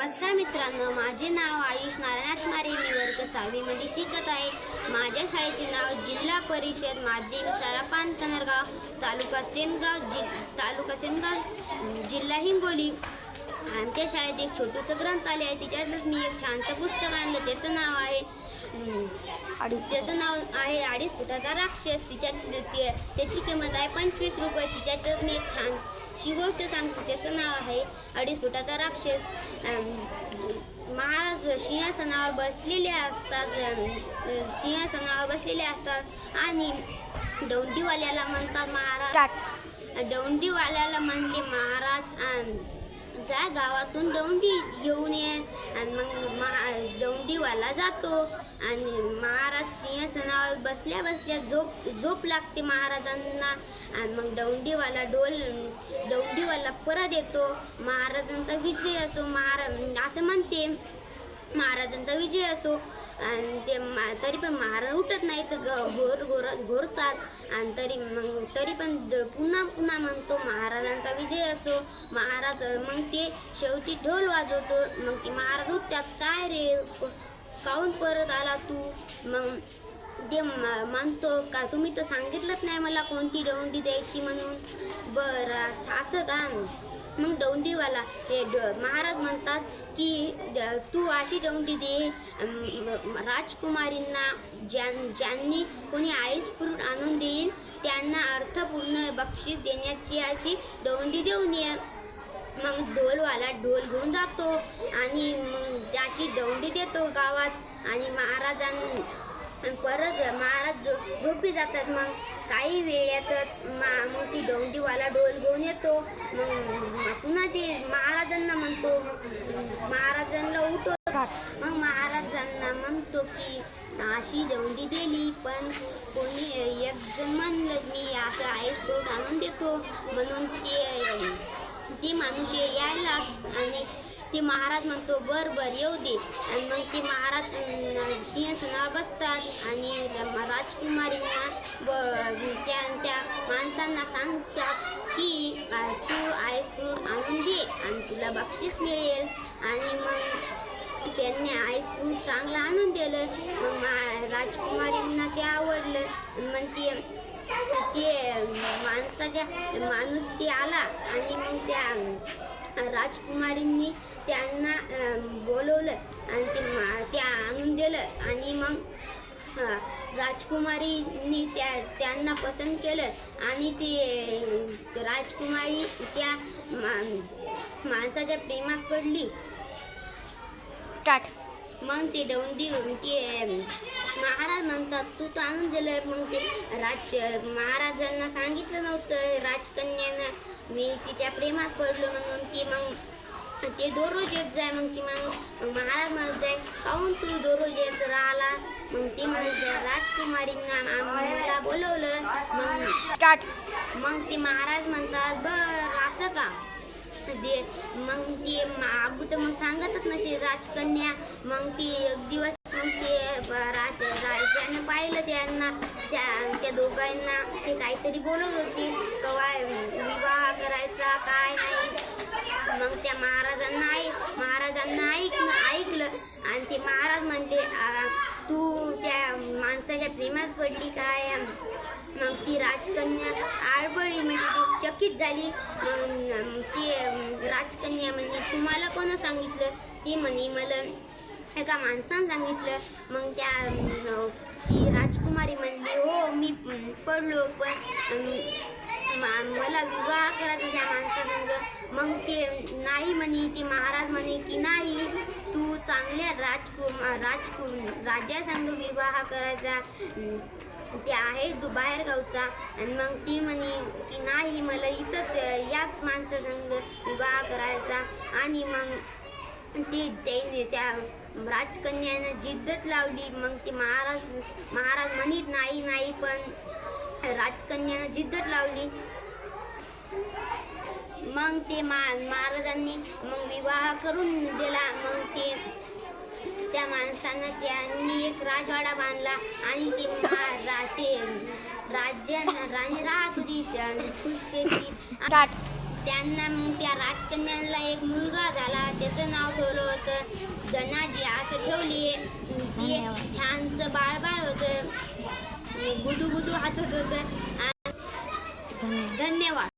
नमस्कार मित्रांनो माझे नाव आयुष नारायणाथ मारे. मी वर्ग सहावीमध्ये शिकत आहे. माझ्या शाळेचे नाव जिल्हा परिषद माध्यमिक शाळा पानकनरगाव तालुका सेनगाव जि तालुका सेनगाव जिल्हा हिंगोली. आमच्या शाळेत एक छोटंसं ग्रंथालय आहे. तिच्यातच मी एक छानसं पुस्तक आणलं. त्याचं नाव आहे अडीच त्याचं नाव आहे अडीच फुटाचा राक्षस. तिच्यात ते- त्याची किंमत आहे पंचवीस रुपये. तिच्यातच मी एक छानशी गोष्ट सांगतो. त्याचं नाव आहे अडीच फुटाचा राक्षस. महाराज सिंहासनावर बसलेले असतात. सिंहासनावर बसलेले असतात. आणि दौंडीवाल्याला म्हणतात महाराज. स्टार्ट दौंडीवाल्याला म्हणले महाराज जा गावातून दौंडी घेऊन ये. आणि मग महा दौंडीवाला जातो. आणि महाराज सिंहासनावर बसल्या बसल्या झोप झोप लागते महाराजांना. आणि मग दौंडीवाला डोल दौंडीवाला परत येतो. महाराजांचा विजय असो महाराज असं म्हणते. महाराजांचा विजय असो. आणि ते मा- तरी पण महाराज उठत नाही तर ग- घोर घोर घोरतात. आणि तरी मग तरी पण द- पुन्हा पुन्हा म्हणतो महाराजांचा विजय असो. महाराज मग ते शेवटी ढोल वाजवतो. मग ते महाराज उठतात. काय रे? काऊन परत आला तू? मग ते मा मानतो का? तुम्ही तर सांगितलंच नाही मला कोणती दौंडी द्यायची म्हणून. बरं असं का? मग दौंडीवाला हे ड महाराज म्हणतात की तू अशी दौंडी दे राजकुमारींना ज्यां ज्यांनी कोणी आईस फ्रूट आणून देईल त्यांना अर्थपूर्ण बक्षीस देण्याची अशी दौंडी देऊन ये. मग ढोलवाला ढोल घेऊन जातो आणि मग त्याशी दौंडी देतो गावात. आणि महाराजां परत महाराज झो- झोपी जातात. मग काही वेळातच मा ती दौंडीवाला ढोल घेऊन येतो. मग पुन्हा ते महाराजांना म्हणतो. महाराजांना स्टार्ट मग महाराजांना म्हणतो की अशी दौंडी दिली पण कोणी एक जण म्हणलं मी असं आईस फ्रूट आणून देतो. म्हणून ते ते माणूस यायलाच आणि ते महाराज म्हणतो बर बर येऊ दे. आणि मग ते महाराज अं, सिंहासनावर बसतात आणि राजकुमारींना ब त्या त्या माणसांना सांगतात की तू आईस्क्रीम आणून दे आणि तुला बक्षीस मिळेल. आणि मग त्यांनी आईस्क्रीम चांगलं आणून दिलं. मग मा राजकुमारींना ते आवडलं. मग ते ते माणसाच्या माणूस ते आला आणि मग त्या राजकुमारींनी त्यांना बोलवलं आणि ते मा त्या आणून दिलं आणि मग राजकुमारींनी त्या त्यांना पसंत केलं आणि ते राजकुमारी त्या मा- माणसाच्या प्रेमात पडली. टाट. मग ते दौंडी ते महाराज म्हणतात तू तर आणून दिलं मग ते राज महाराजांना सांगितलं नव्हतं राजकन्यानं मी तिच्या प्रेमात पडलो म्हणून ती मग ते दररोज येत जाय. मग ती मग मग महाराज म्हणत जाय काहून तू दररोज येत राहिला मग ती म्हणत जाय राजकुमारींना आम्हाला बोलवलं. मग मग ते महाराज म्हणतात बर असं का? दे मग ती अगोदर मग सांगतच नशी राजकन्या. मग ती एक दिवस मग ते राज राजाने पाहिलं त्यांना त्या त्या दोघांना. ते काहीतरी बोलत होती. कवा विवाह करायचा काय नाही. मग त्या महाराजांना ऐक महाराजांना ऐक ऐकलं. आणि ते महाराज म्हणले तू त्या माणसाच्या प्रेमात पडली काय? मग ती राजकन्या आळबळी म्हणजे ती चकित झाली. ती राजकन्या म्हणजे तुम्हाला कोणं सांगितलं? ती म्हणे मला एका माणसानं सांगितलं. मग त्या ती राजकुमारी म्हणली हो मी पडलो पण मला विवाह करायचा त्या माणसासंग. मग ते नाही म्हणे ते महाराज म्हणे की नाही तू चांगल्या राजकुमार राजकु राजासंग विवाह करायचा. ते आहे दु बाहेर गावचा आणि मग ती म्हणे की नाही मला इथंच याच माणसासंग विवाह करायचा. आणि मग ती त्याने त्या राजकन्यानं जिद्दत लावली. मग ते महाराज महाराज म्हणत नाही नाही पण राजकन्यानं जिद्दत लावली. मग ते मा महाराजांनी मग विवाह करून दिला. मग ते त्या माणसानं त्यांनी एक राजवाडा बांधला आणि ते मा- रा ते राज्य राणी राहत होती. त्या त्यांना मग त्या राजकन्यांना एक मुलगा झाला. त्याचं नाव ठेवलं होतं. धनाजी गुदू गुदू हसत होतं धन्यवाद.